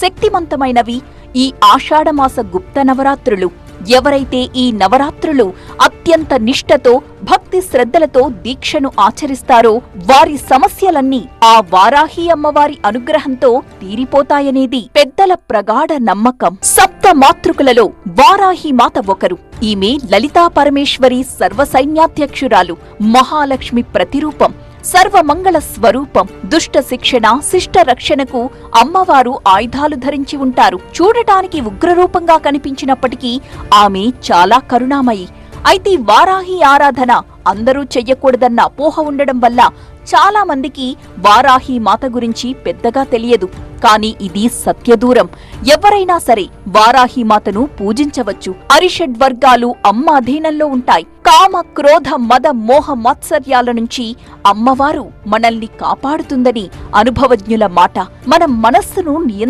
శక్తివంతమైనవి ఈ ఆషాఢమాస గుప్త నవరాత్రులు. ఎవరైతే ఈ నవరాత్రులు అత్యంత నిష్ఠతో భక్తి శ్రద్ధలతో దీక్షను ఆచరిస్తారో వారి సమస్యలన్నీ ఆ వారాహి అమ్మవారి అనుగ్రహంతో తీరిపోతాయనేది పెద్దల ప్రగాఢ నమ్మకం. సప్త మాతృకులలో వారాహి మాత ఒకరు. ఈమె లలితా పరమేశ్వరి సర్వసైన్యాధ్యక్షురాలు. మహాలక్ష్మి ప్రతిరూపం. సర్వమంగళ స్వరూపం. దుష్ట శిక్షణ శిష్ట రక్షణకు అమ్మవారు ఆయుధాలు ధరించి ఉంటారు. చూడటానికి ఉగ్రరూపంగా కనిపించినప్పటికీ ఆమె చాలా కరుణామయి. అయితే వారాహి ఆరాధన అందరూ చెయ్యకూడదన్న అపోహ ఉండడం వల్ల చాలా మందికి వారాహి మాత గురించి పెద్దగా తెలియదు. కానీ ఇది సత్యదూరం. ఎవరైనా సరే వారాహి మాతను పూజించవచ్చు. అరిషడ్ వర్గాలు అమ్మ అధీనంలో ఉంటాయి. కామ క్రోధ మద మోహ మాత్సర్యాల నుంచి అమ్మవారు మనల్ని కాపాడుతుందని అనుభవజ్ఞుల మాట. మన మనస్సును